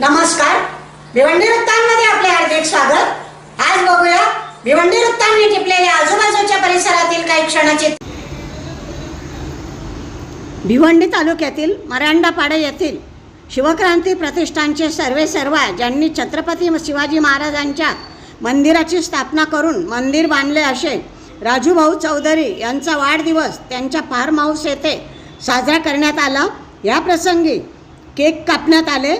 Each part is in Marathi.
नमस्कार. भिवंडी वृत्तांमध्ये आपले हार्दिक स्वागत. आज बघूया भिवंडी वृत्तांनी टिपलेल्या आजूबाजूच्या परिसरातील काही क्षणाचे भिवंडी तालुक्यातील मरांडापाडा येथील शिवक्रांती प्रतिष्ठानचे सर्वे सर्वा ज्यांनी छत्रपती शिवाजी महाराजांच्या मंदिराची स्थापना करून मंदिर बांधले असे राजूभाऊ चौधरी यांचा वाढदिवस त्यांच्या फार्म हाऊस येथे साजरा करण्यात आला. या प्रसंगी केक कापण्यात आले.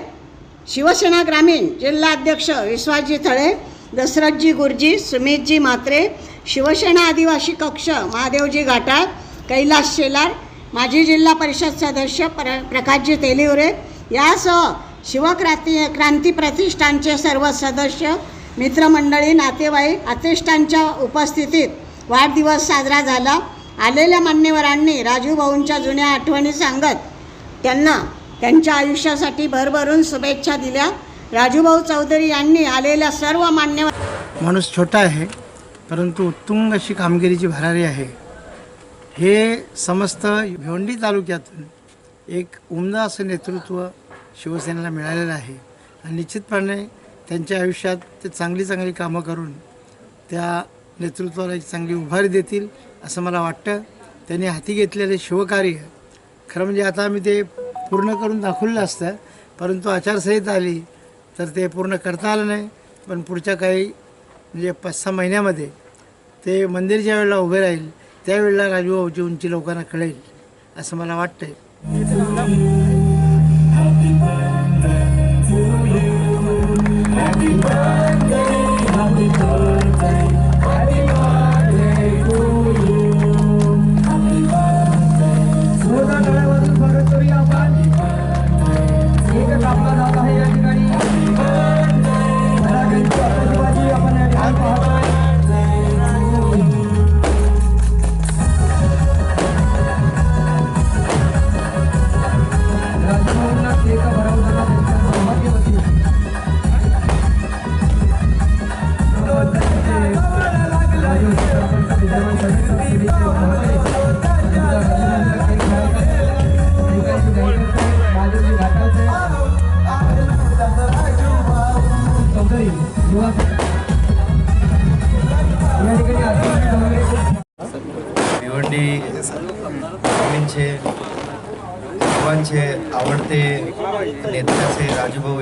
शिवसेना ग्रामीण जिल्हाध्यक्ष विश्वासजी थळे दशरथजी गुरुजी सुमितजी म्हात्रे शिवसेना आदिवासी कक्ष महादेवजी घाटाळ कैलास शेलार माजी जिल्हा परिषद सदस्य प्र प्रकाशजी तेलिवरे. यासह शिवक्रांती क्रांती प्रतिष्ठानचे सर्व सदस्य मित्रमंडळी नातेवाईक अतिष्ठांच्या उपस्थितीत वाढदिवस साजरा झाला. आलेल्या मान्यवरांनी राजूभाऊंच्या जुन्या आठवणी सांगत त्यांना त्यांच्या आयुष्यासाठी भरभरून शुभेच्छा दिल्या. राजूभाऊ चौधरी यांनी आलेल्या सर्व मान्यवर माणूस छोटा आहे परंतु उत्तुंग अशी कामगिरीची भरारी आहे. हे समस्त भिवंडी तालुक्यातून एक उमदा असं नेतृत्व शिवसेनेला मिळालेलं आहे. आणि निश्चितपणे त्यांच्या आयुष्यात ते चांगली चांगली कामं करून त्या नेतृत्वाला एक चांगली उभारी देतील असं मला वाटतं. त्यांनी हाती घेतलेले शिवकार्य खरं म्हणजे आता आम्ही ते पूर्ण करून दाखवलं असतं. परंतु आचारसंहिता आली तर ते पूर्ण करता आलं नाही. पण पुढच्या काही म्हणजे पाच सहा महिन्यामध्ये ते मंदिर ज्या वेळेला उभे राहील त्यावेळेला राजूभाऊची उंची लोकांना कळेल असं मला वाटतंय. जोरदार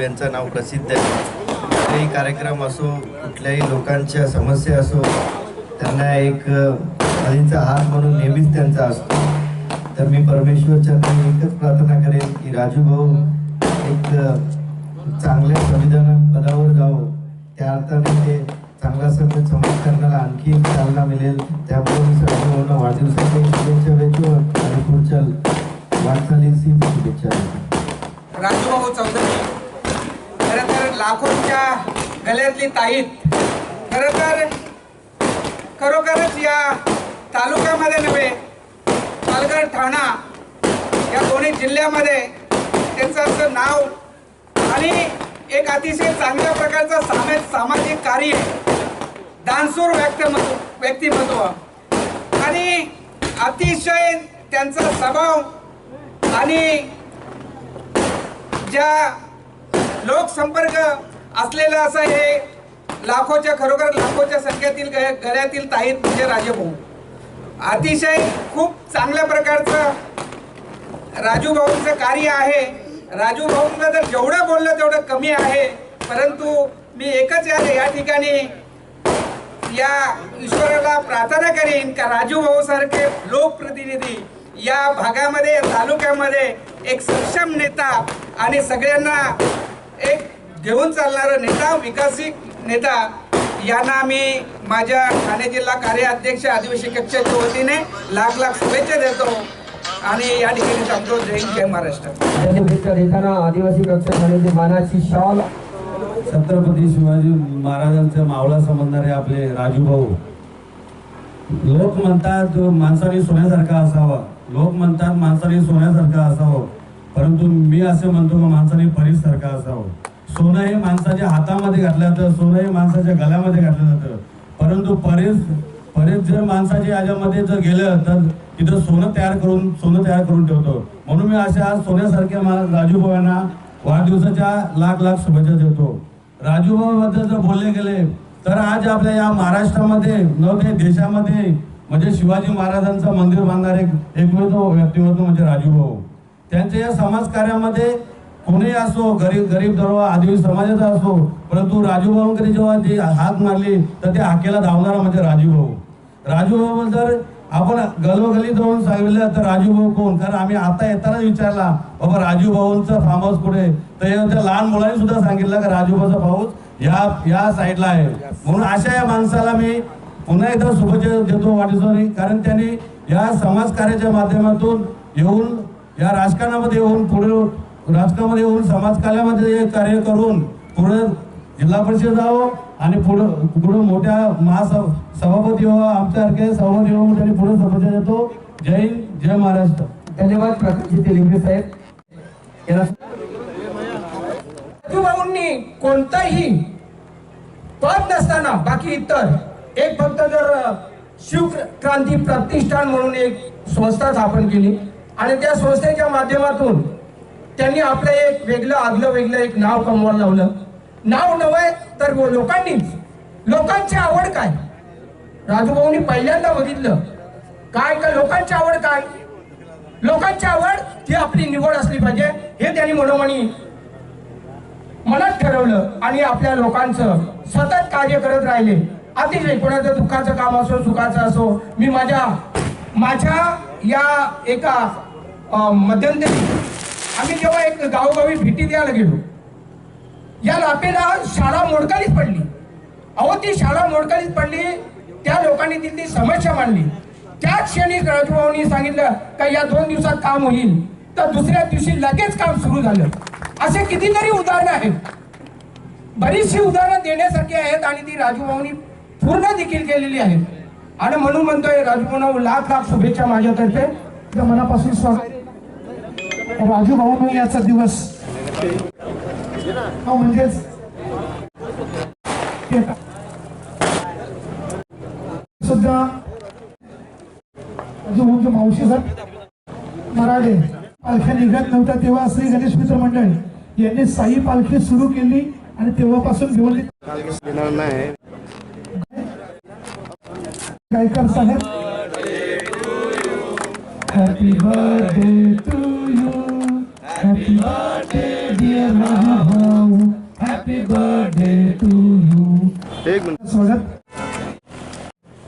यांचं नाव प्रसिद्ध आहे. कुठलाही कार्यक्रम असो कुठल्याही लोकांच्या समस्या असो त्यांना एक आधीचा हात म्हणून नेहमीच त्यांचा असतो. तर मी परमेश्वरच्या एकच प्रार्थना करेन की राजूभाऊ एक चांगल्या संविधान पदावर जावं त्या अर्थाने ते चांगला समाज समाजकारणाला आणखी एक चालना मिळेल. त्यामुळे सर्व वाढदिवसाची गळ्यातली ताईत खर तर खरोखरच या तालुक्यामध्ये नव्हे पालघर ठाणा या दोन्ही जिल्ह्यामध्ये त्यांचं असं नाव आणि एक अतिशय चांगल्या प्रकारचं सामे सामाजिक कार्य दानसूर व्यक्तिमत्व व्यक्तिमत्व. आणि अतिशय त्यांचा स्वभाव आणि ज्या लोकसंपर्क असलेलं असं हे लाखोच्या खरोखर लाखोच्या संख्येतील ग- गळ्यातील ताईत म्हणजे राजेभाऊ. अतिशय खूप चांगल्या प्रकारचं राजूभाऊंचं कार्य आहे. राजूभाऊंना जर जेवढं बोललं तेवढं कमी आहे. परंतु मी एकच या या ठिकाणी या ईश्वराला प्रार्थना करीन का राजू भाऊ सारखे लोकप्रतिनिधी या भागामध्ये या तालुक्यामध्ये एक सक्षम नेता आणि सगळ्यांना एक घेऊन चालणारा नेता विकसित नेता यांना मी माझ्या ठाणे जिल्हा कार्याध्यक्ष आदिवासी कक्षाच्या वतीने लाख लाख शुभेच्छा देतो आणि या ठिकाणी थांबतो जय जय महाराष्ट्र. देताना आदिवासी कक्षा ठाण्याची मानाची शॉल. छत्रपती शिवाजी महाराजांचे मावळा समजणारे आपले राजूभाऊ लोक म्हणतात माणसाने सोन्यासारखा असावा. लोक म्हणतात माणसाने सोन्यासारखा असावं. परंतु मी असे म्हणतो की माणसाने परीसारखा असावं. सोनं हे माणसाच्या हातामध्ये घातलं जातं सोनं हे माणसाच्या गळ्यामध्ये घातलं जातं. परंतु परेस परेस जर माणसाच्या याच्यामध्ये जर गेलं तर तिथं सोनं तयार करून सोनं तयार करून ठेवतो. म्हणून मी अशा सोन्यासारख्या मा- राजूभाऊ यांना वाढदिवसाच्या लाख लाख शुभेच्छा देतो. राजूभाऊबद्दल जर बोलले गेले तर आज आपल्या या महाराष्ट्रामध्ये नव्हे देशामध्ये म्हणजे शिवाजी महाराजांचं मंदिर बांधणारे एकमेव व्यक्तिमत्व म्हणजे राजूभाऊ. त्यांच्या या समाज कार्यामध्ये कोणी असो गरीब गरीब दरवा आदिवासी समाजाचा असो परंतु राजूभाऊंकडे जेव्हा ते हात मारली तर ते हाकेला धावणारा म्हणजे राजूभाऊ राजूभाऊ जर आपण गलोगली जाऊन सांगितलं तर राजूभाऊ कोण? कारण आम्ही आता येतानाच विचारला बाबा राजूभाऊंचा फार्म हाऊस कुठे तर त्या लहान मुलांनी सुद्धा सांगितलं की राजूभाऊचा पाऊस या या साईडला आहे. म्हणून अशा या माणसाला मी पुन्हा एकदा शुभेच्छा देतो वाढदिवसाने कारण त्यांनी या समाजकार्याच्या माध्यमातून येऊन या राजकारणामध्ये येऊन पुढे राजकारणामध्ये येऊन समाजकार्यामध्ये हे कार्य करून पुढे जिल्हा परिषद जावं आणि पुढं पुढे मोठ्या महासभ सभापती व्हावं आमच्यासारखे सभापती व्हावं त्यांनी पुढे शुभेच्छा देतो जय हिंद जय महाराष्ट्र. धन्यवाद प्रकाशजी तेलिंगे साहेब. भाऊंनी कोणताही पद नसताना बाकी इतर एक फक्त जर शिवक्रांती प्रतिष्ठान म्हणून एक संस्था स्थापन केली आणि त्या संस्थेच्या माध्यमातून त्यांनी आपलं एक वेगळं आगलं वेगळं एक नाव कमवायला लावलं. नाव नव्हे तर लोकांनीच लोकांची आवड काय? राजूभाऊनी पहिल्यांदा बघितलं. काय का लोकांची आवड काय? लोकांची आवड ही आपली निवड असली पाहिजे. हे त्यांनी मनोमनी मनात ठरवलं आणि आपल्या लोकांचं सतत कार्य करत राहिले. अतिशय कोणाचं दुःखाचं काम असो सुखाचं असो मी माझ्या माझ्या या एका मध्यंतरी आम्ही जेव्हा एक गावोगावी भेटी द्यायला गेलो या लापेला शाळा मोडकालीच पडली. अहो ती शाळा मोडकालीच पडली त्या लोकांनी तिथली समस्या मांडली. त्याच क्षणी राजभाऊनी सांगितलं का या दोन दिवसात काम होईल. तर दुसऱ्या दिवशी लगेच काम सुरू झालं. असे कितीतरी उदाहरणं आहेत. बरीचशी उदाहरणं देण्यासारखी आहेत आणि ती राजूभाऊनी पूर्ण देखील केलेली आहेत. आणि म्हणून म्हणतोय राजूभाऊ लाख लाख शुभेच्छा माझ्यातर्फे. मनापासून स्वागत. राजू भाऊ याचा दिवस. हो, म्हणजेच सुद्धा राजूभाऊंच्या मावशी सर मराठे पालख्या निघत नव्हत्या तेव्हा श्री गणेश मित्र मंडळ यांनी साई पालखी सुरू केली आणि तेव्हापासून घेऊन गायकर साहेब happy birthday to you happy birthday dear Raju भाऊ हॅपी बर्थडे टू यू स्वागत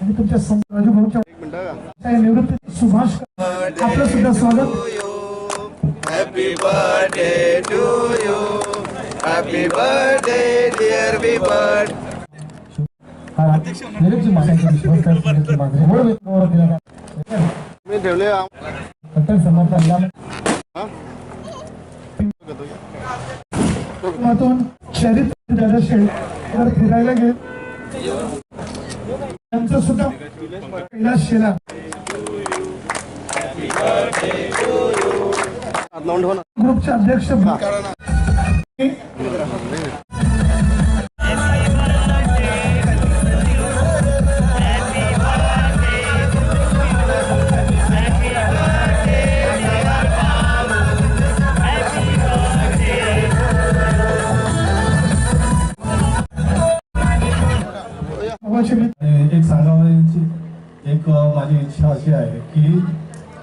आणि तुमच्या सं- राजू भाऊच्या निवृत्ती सुभाष आपलं सुद्धा स्वागत. Happy birthday to you happy birthday dear B bird निरीक्षी शेला. ग्रुपचे अध्यक्ष माझी इच्छा अशी आहे की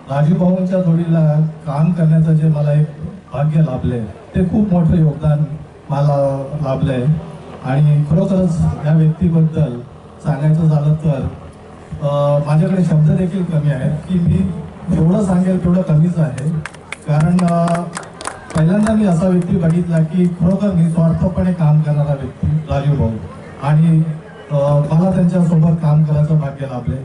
राजूभाऊंच्या जोडीला काम करण्याचं जे मला एक भाग्य लाभले ते खूप मोठं योगदान मला लाभलंय. आणि खरोखरच या व्यक्तीबद्दल सांगायचं झालं तर माझ्याकडे शब्द देखील कमी आहेत की मी जेवढं सांगेल तेवढं कमीच आहे. कारण पहिल्यांदा मी असा व्यक्ती बघितला की खरोखर निस्वार्थपणे काम करणारा व्यक्ती राजू भाऊ आणि मला त्यांच्यासोबत काम करायचं भाग्य लाभले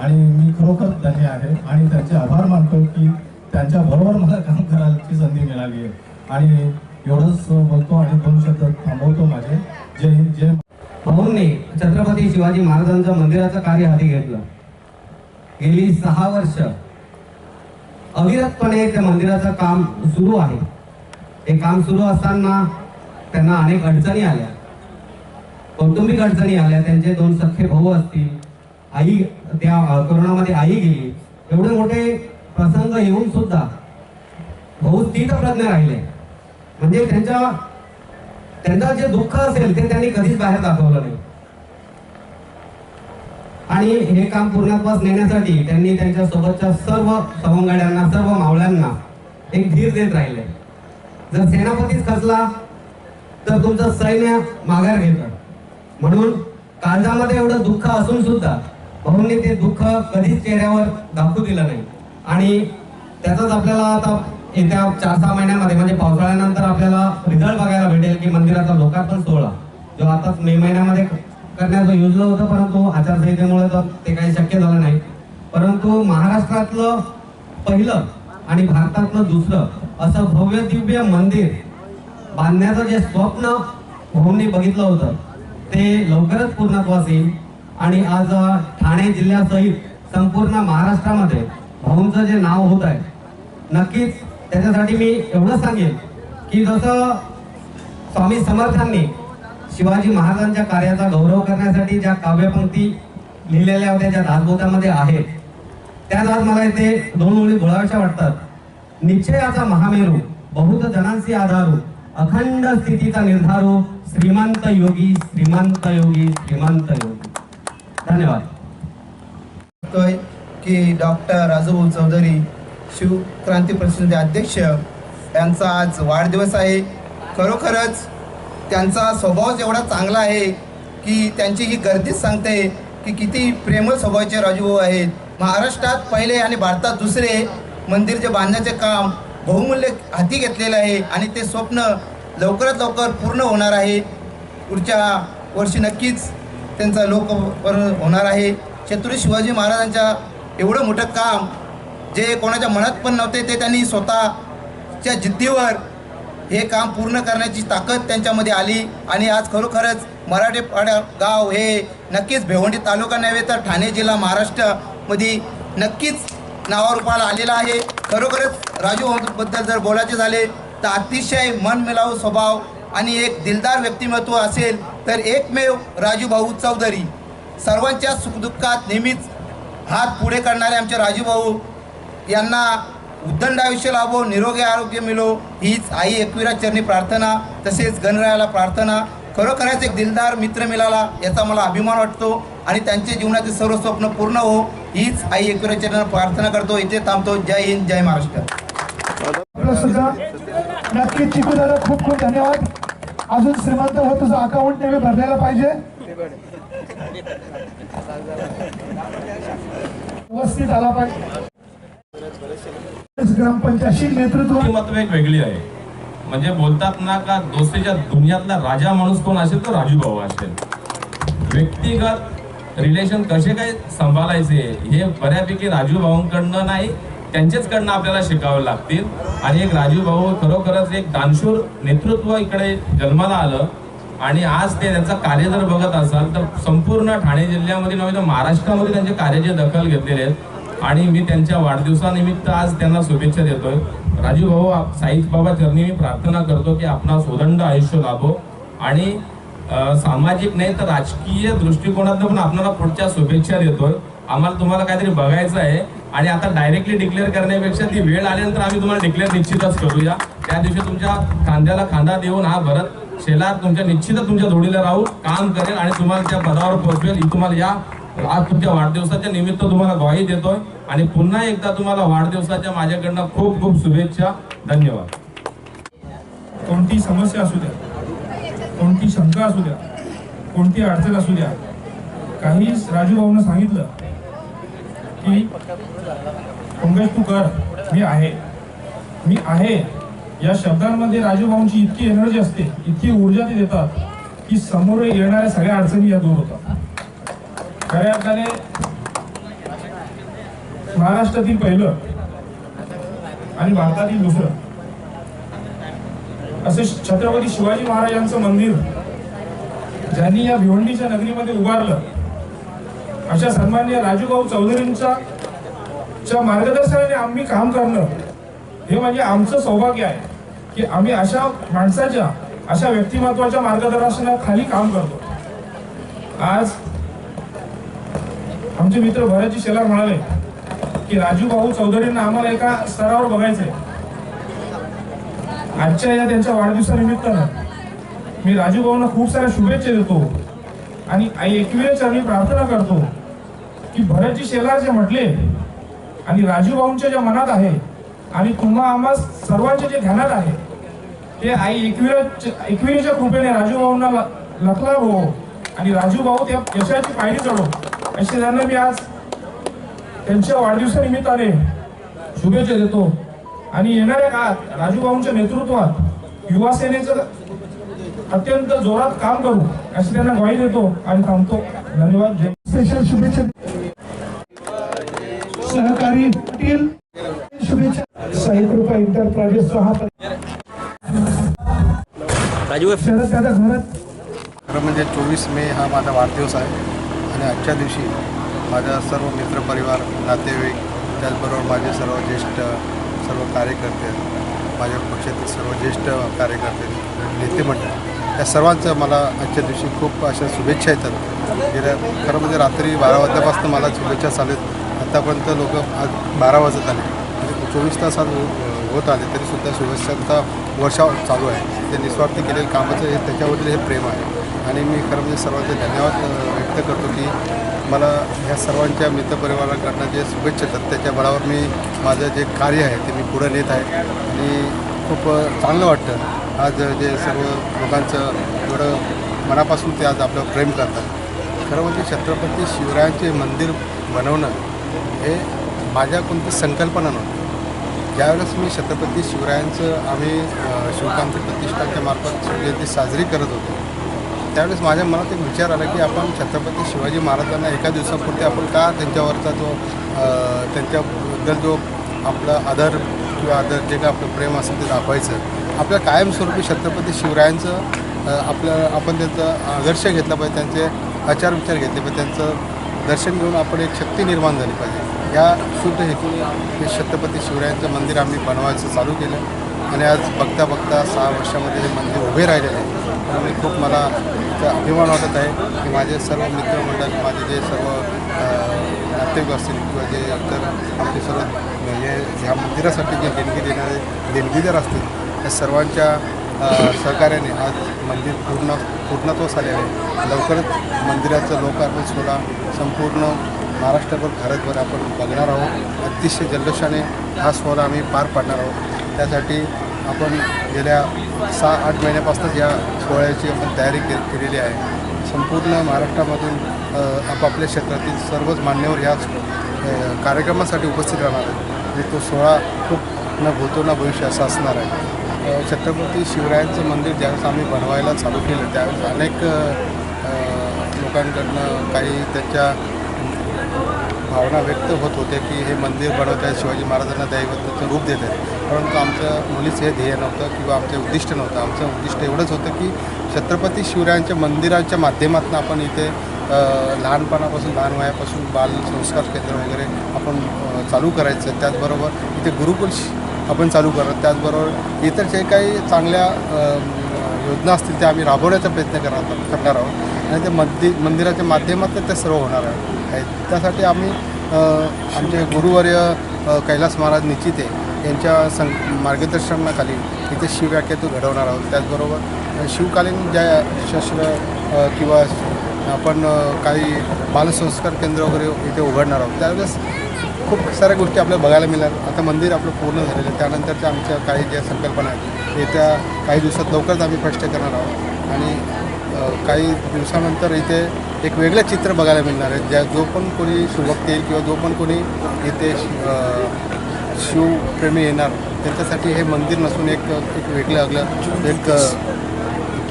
आणि मी खरोखर धन्य आहे आणि त्यांचे आभार मानतो की त्यांच्या बरोबर मला काम करायची संधी मिळाली आहे. आणि एवढंच बोलतो आणि दोन शब्द थांबवतो माझे. जय हिंद जय भाऊंनी छत्रपती शिवाजी महाराजांचं मंदिराचं कार्य हाती घेतलं. गेली सहा वर्ष अविरतपणे त्या मंदिराचं काम सुरू आहे. हे काम सुरू असताना त्यांना अनेक अडचणी आल्या. कौटुंबिक अडचणी आल्या. त्यांचे दोन सख्खे भाऊ असतील. आई त्या कोरोनामध्ये आई गेली. एवढे मोठे प्रसंग येऊन सुद्धा भाऊ प्रज्ञ राहिले. म्हणजे त्यांच्या त्यांचा जे दुःख असेल ते त्यांनी कधीच बाहेर दाखवलं नाही. आणि हे काम पूर्णत्वास नेण्यासाठी त्यांनी त्यांच्या सोबतच्या सर्व सवंगड्यांना सर्व मावळ्यांना एक धीर देत राहिले. जर सेनापतीच खचला तर तुमचं सैन्य माघार घेतं. म्हणून काळजामध्ये एवढं दुःख असून सुद्धा भाऊंनी ते दुःख कधीच चेहऱ्यावर दाखवू दिलं नाही. आणि त्याचाच आपल्याला आता येत्या चार सहा महिन्यामध्ये म्हणजे पावसाळ्यानंतर आपल्याला रिझल्ट बघायला भेटेल की मंदिराचा लोकार्पण सोहळा जो आताच मे महिन्यामध्ये करण्याचं योजलं होतं परंतु आचारसंहितेमुळे तर ते काही शक्य झालं नाही. परंतु महाराष्ट्रातलं पहिलं आणि भारतातलं दुसरं असं भव्य दिव्य मंदिर बांधण्याचं जे स्वप्न भाऊंनी बघितलं होतं ते लवकरच पूर्णत्वास येईल. आणि आज ठाणे जिल्ह्यासहित संपूर्ण महाराष्ट्रामध्ये भाऊंचं जे नाव होत आहे नक्कीच त्याच्यासाठी मी एवढं सांगेन की जसं स्वामी समर्थांनी शिवाजी महाराजांच्या कार्याचा गौरव करण्यासाठी ज्या काव्यपंक्ती लिहिलेल्या होत्या ज्या दासबोधामध्ये आहेत त्याच आज मला इथे दोन ओळी बोलाव्याशा वाटतात. निश्चयाचा महामेरू बहुत जणांशी आधारू अखंड स्थितीचा निर्धारू श्रीमंत योगी श्रीमंत योगी श्रीमंत योगी. धन्यवाद. की डॉक्टर राजूभाऊ चौधरी शिवक्रांती परिषदेचे अध्यक्ष यांचा आज वाढदिवस आहे. खरोखरच त्यांचा स्वभाव एवढा चांगला आहे की त्यांची ही गर्दीच सांगते की किती प्रेमळ स्वभावाचे राजूभाऊ आहेत. महाराष्ट्रात पहिले आणि भारतात दुसरे मंदिर जे बांधण्याचे काम बहुमूल्य हाती घेतलेलं आहे आणि ते स्वप्न लवकरात लवकर पूर्ण होणार आहे. पुढच्या वर्षी नक्कीच त्यांचा लोकपर्व होणार आहे. छत्रपती शिवाजी महाराजांच्या एवढं मोठं काम जे कोणाच्या मनात पण नव्हते ते त्यांनी स्वतःच्या जिद्दीवर हे काम पूर्ण करण्याची ताकद त्यांच्यामध्ये आली. आणि आज खरोखरच मराठेपाडा गाव हे नक्कीच भिवंडी तालुका नव्हे तर ठाणे जिल्हा महाराष्ट्रामध्ये नक्कीच नावारूपाला आलेला आहे. खरोखरच राजू जर बोलायचे झाले तर अतिशय मनमिलावू स्वभाव आणि एक दिलदार व्यक्तिमत्व असेल तर एकमेव राजूभाऊ चौधरी. सर्वांच्या सुखदुःखात नेहमीच हात पुढे करणारे आमचे राजूभाऊ यांना उद्दंड आयुष्य लाभो निरोगी आरोग्य मिळो हीच आई एकविरा चरणी प्रार्थना तसेच गणरायाला प्रार्थना. खरोखरच एक दिलदार मित्र मिळाला याचा मला अभिमान वाटतो आणि त्यांच्या जीवनाचे सर्व स्वप्न पूर्ण हो हीच आई एकविरा चरणी प्रार्थना करतो. इथे थांबतो. जय हिंद जय महाराष्ट्र. नक्कीच खूप खूप धन्यवाद. अजून श्रीमंत हो तुझं अकाउंट नेहमी भरलेलं पाहिजे. व्यवस्थित आला पाहिजे. ग्रामपंचायतशी नेतृत्व मत एक वेगळी आहे. म्हणजे बोलतात ना का दोस्तीच्या दुनियातला राजा माणूस कोण असेल तो राजू भाऊ असेल. व्यक्तिगत रिलेशन कसे काय सांभाळायचे हे बऱ्यापैकी राजू भाऊंकडनं नाही त्यांच्याचकडनं आपल्याला शिकावे लागतील. आणि एक राजीव भाऊ खरोखरच एक दानशूर नेतृत्व इकडे जन्माला आलं. आणि आज ते त्यांचं कार्य जर बघत असाल तर संपूर्ण ठाणे जिल्ह्यामध्ये नव्हे तर महाराष्ट्रामध्ये त्यांचे कार्याची दखल घेतलेले आहेत. आणि मी त्यांच्या वाढदिवसानिमित्त आज त्यांना शुभेच्छा देतोय. राजू भाऊ साईज बाबा चरणी मी प्रार्थना करतो की आपणा सुदंड आयुष्य लाभो. आणि सामाजिक नाही तर राजकीय दृष्टिकोनातून पण आपल्याला पुढच्या शुभेच्छा देतोय. आम्हाला तुम्हाला काहीतरी बघायचं आहे. आणि आता डायरेक्टली डिक्लेअर करण्यापेक्षा ती वेळ आल्यानंतर आम्ही तुम्हाला डिक्लेअर निश्चितच करूया. त्या दिवशी तुमच्या खांद्याला खांदा देऊन हा भरत शेलार तुमच्या निश्चितच तुमच्या जोडीला राहू काम करेल आणि तुम्हाला त्या पदावर पोहोचवेल. तुम्हाला या आज तुमच्या वाढदिवसाच्या निमित्त तुम्हाला ग्वाही देतोय. आणि पुन्हा एकदा तुम्हाला वाढदिवसाच्या माझ्याकडनं खूप खूप शुभेच्छा. धन्यवाद. कोणती समस्या असू द्या कोणती शंका असू द्या कोणती अडचण असू द्या काही राजू भाऊनं सांगितलं की पंकज तू कर मी आहे. मी आहे. या शब्दांमध्ये राजूभाऊंची इतकी एनर्जी असते इतकी ऊर्जा ते देतात की समोर येणाऱ्या सगळ्या अडचणी या दूर होतात. खऱ्या अर्थाने महाराष्ट्रातील पहिलं आणि भारतातील दुसरं. असे छत्रपती शिवाजी महाराजांचं मंदिर ज्यांनी या भिवंडीच्या नगरीमध्ये उभारलं अशा सन्मान्य राजूभाऊ चौधरींच्या च्या मार्गदर्शनाने आम्ही काम करणं हे म्हणजे आमचं सौभाग्य आहे की आम्ही अशा माणसाच्या अशा व्यक्तिमत्वाच्या मार्गदर्शनाखाली काम करतो. आज आमचे मित्र भरतजी शेलार म्हणाले की राजूभाऊ चौधरींना आम्हाला एका स्तरावर बघायचंय. आजच्या या त्यांच्या वाढदिवसानिमित्तानं मी राजू भाऊंना खूप साऱ्या शुभेच्छा देतो आणि आई एकविरे चरणी प्रार्थना करतो. की भरतजी शेलार जे म्हटले आणि राजूभाऊंच्या ज्या मनात आहे आणि तुम्हा आम्हा सर्वांच्या जे ध्यानात आहे ते आई एकविरा एकविरेच्या कृपेने राजूभाऊंना लखला हो आणि राजूभाऊ त्या यशाची पायरी चढो. असे त्यांना मी आज त्यांच्या वाढदिवसानिमित्ताने शुभेच्छा देतो. आणि येणाऱ्या काळात राजूभाऊंच्या नेतृत्वात युवा सेनेचं अत्यंत जोरात काम करू अशी त्यांना ग्वाही देतो आणि थांबतो धन्यवाद जय स्पेशल शुभेच्छा. सहकारी पाटील शुभेच्छा. साई कृपा एंटरप्राइजेसचा हा शरद दादा घरात. खरं म्हणजे चोवीस मे हा माझा वाढदिवस आहे आणि आजच्या दिवशी माझा सर्व मित्रपरिवार नातेवाईक त्याचबरोबर माझे सर्व ज्येष्ठ सर्व कार्यकर्ते माझ्या पक्षातील सर्व ज्येष्ठ कार्यकर्ते नेते मंडळ या सर्वांचं मला आजच्या दिवशी खूप अशा शुभेच्छा येतात. गेल्या खरं म्हणजे रात्री बारा वाजल्यापासून मला शुभेच्छा चालू आहेत. आत्तापर्यंत लोक आज बारा वाजत आले. म्हणजे चोवीस तास आज हो-, होत आले तरीसुद्धा शुभेच्छांचा वर्षाव चालू आहे. ते निस्वार्थी केलेलं कामाचं हे त्याच्यावरील हे प्रेम आहे. आणि मी खरं म्हणजे सर्वांचे धन्यवाद व्यक्त करतो की मला ह्या सर्वांच्या मित्रपरिवाराकडनं जे शुभेच्छा येतात त्याच्या बळावर मी माझं जे कार्य आहे ते मी पुढं नेत आहे. आणि खूप चांगलं वाटतं. आज जे सर्व लोकांचं एवढं मनापासून ते आज आपलं प्रेम करतात. खरं म्हणजे छत्रपती शिवरायांचे मंदिर बनवणं हे माझ्या कोणती संकल्पना नव्हती ज्यावेळेस मी छत्रपती शिवरायांचं आम्ही अ, शिवकांती प्रतिष्ठानच्या मार्फत जयंती साजरी करत होतो त्यावेळेस माझ्या मनात एक विचार आला की आपण छत्रपती शिवाजी महाराजांना एका दिवसापुरते आपण का त्यांच्यावरचा जो त्यांच्याबद्दल जो आपला आदर किंवा आदर जे काय आपलं प्रेम असेल ते दाखवायचं आपल्या कायमस्वरूपी छत्रपती शिवरायांचं आपलं आपल्या आपण त्यांचा आदर्श घेतला पाहिजे त्यांचे आचार विचार घेतले पाहिजे त्यांचं दर्शन घेऊन आपण एक शक्ती निर्माण झाली पाहिजे. या शुद्ध हेतूने हे छत्रपती शिवरायांचं मंदिर आम्ही बनवायचं चालू केलं. आणि आज बघता बघता सहा वर्षामध्ये हे मंदिर उभे राहिलेलं आहे. त्यामुळे खूप मला अभिमान वाटत आहे की माझे सर्व मित्रमंडळ माझे जे सर्व नातेवाईक असतील किंवा जे इतर आमचे सर्व हे ह्या मंदिरासाठी जे देणगी देणारे देणगीदार असतील या सर्वांच्या सहकार्याने आज मंदिर पूर्ण पूर्णत्वास आलेलं आहे. लवकरच मंदिराचं लोकार्पण सोहळा संपूर्ण महाराष्ट्रभर भारतभर आपण बघणार आहोत. अतिशय जल्लोषाने हा सोहळा आम्ही पार पाडणार आहोत. त्यासाठी आपण गेल्या सहा आठ महिन्यापासूनच या सोहळ्याची आपण तयारी के केलेली आहे. संपूर्ण महाराष्ट्रामधून आपापल्या क्षेत्रातील सर्वच मान्यवर या कार्यक्रमासाठी उपस्थित राहणार आहेत. आणि तो सोहळा खूप न भूतो ना भविष्य असा असणार आहे. छत्रपती शिवरायांचं मंदिर ज्यावेळेस आम्ही बनवायला चालू केलं त्यावेळेस अनेक लोकांकडनं काही त्यांच्या भावना व्यक्त होत होते की हे मंदिर बनवत आहे शिवाजी महाराजांना दैवताचं रूप देत आहे परंतु आमचं मुलीच हे ध्येय नव्हतं किंवा आमचं उद्दिष्ट नव्हतं. आमचं उद्दिष्ट एवढंच होतं की छत्रपती शिवरायांच्या मंदिराच्या माध्यमातून आपण इथे लहानपणापासून लहान वयापासून बाल संस्कार केंद्र वगैरे आपण चालू करायचं. त्याचबरोबर इथे गुरुकुल आपण चालू करत त्याचबरोबर इतर जे काही चांगल्या योजना असतील त्या आम्ही राबवण्याचा प्रयत्न करणार करणार आहोत. आणि ते मंदिर मंदिराच्या माध्यमातून ते सर्व होणार आहे. आहेत त्यासाठी आम्ही आमचे गुरुवर्य कैलास महाराज निश्चिते यांच्या सं मार्गदर्शनाखाली इथे शिवव्याख्यातू घडवणार आहोत. त्याचबरोबर शिवकालीन ज्या शस्त्र किंवा आपण काही बालसंस्कार केंद्र वगैरे इथे उघडणार आहोत. त्यावेळेस खूप साऱ्या गोष्टी आपल्याला बघायला मिळणार. आता मंदिर आपलं पूर्ण झालेलं आहे. त्यानंतरच्या आमच्या काही ज्या संकल्पना आहेत येत्या काही दिवसात लवकरच आम्ही स्पष्ट करणार आहोत. आणि काही दिवसानंतर इथे एक वेगळं चित्र बघायला मिळणार आहे ज्या जो पण कोणी शुभक येईल किंवा जो पण कोणी इथे शिवप्रेमी येणार त्यांच्यासाठी हे मंदिर नसून एक एक वेगळं अगलं एक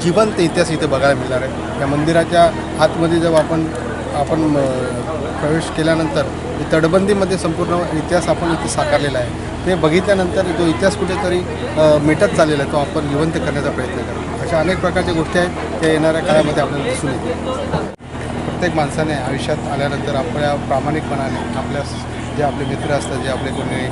जिवंत इतिहास इथे बघायला मिळणार आहे. या मंदिराच्या आतमध्ये जेव्हा आपण आपण प्रवेश केल्यानंतर म्हणजे तटबंदीमध्ये संपूर्ण इतिहास आपण इथे साकारलेला आहे. ते बघितल्यानंतर जो इतिहास कुठेतरी मिटत चाललेला आहे तो आपण जिवंत करण्याचा प्रयत्न करतो अशा अनेक प्रकारच्या गोष्टी आहेत त्या येणाऱ्या काळामध्ये आपल्याला दिसून येतील. प्रत्येक माणसाने आयुष्यात आल्यानंतर आपल्या प्रामाणिकपणाने आपल्या जे आपले मित्र असतात जे आपले कोणी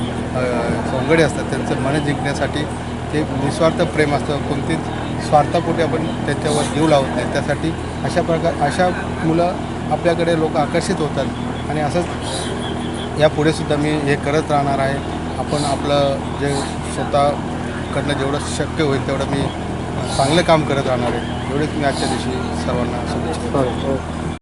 सोंगडे असतात त्यांचं मन जिंकण्यासाठी ते निस्वार्थ प्रेम असतं. कोणतीच स्वार्थापोटी आपण त्याच्यावर जीव लावत नाही. त्यासाठी अशा प्रकार अशा मुलं आपल्याकडे लोक आकर्षित होतात. आणि असंच यापुढे सुद्धा मी हे करत राहणार आहे. आपण आपलं जे स्वतःकडनं जेवढं शक्य होईल तेवढं मी चांगलं काम करत राहणार आहे. एवढेच मी आजच्या दिवशी सर्वांना शुभेच्छा